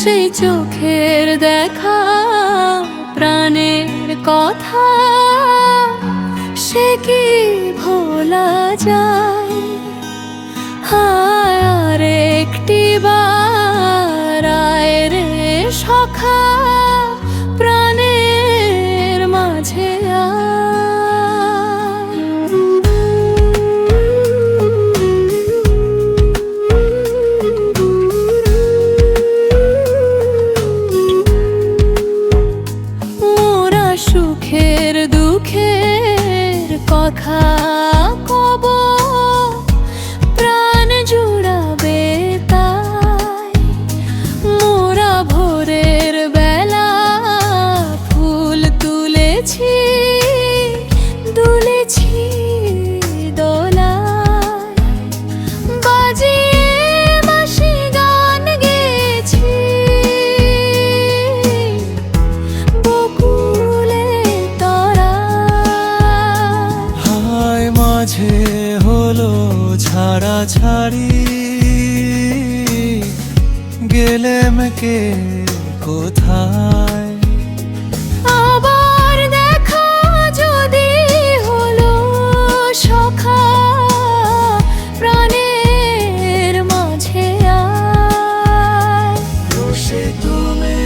সেই চোখের দেখা প্রাণের কথা সে কি ভোলা যায় আর একটি বার রে সখা দুলেছি দুলেছি দোলায়। বাজিয়ে বকুলে মাঝে ছাড়া ছাড়ি গেলেম কে কোথায়? moment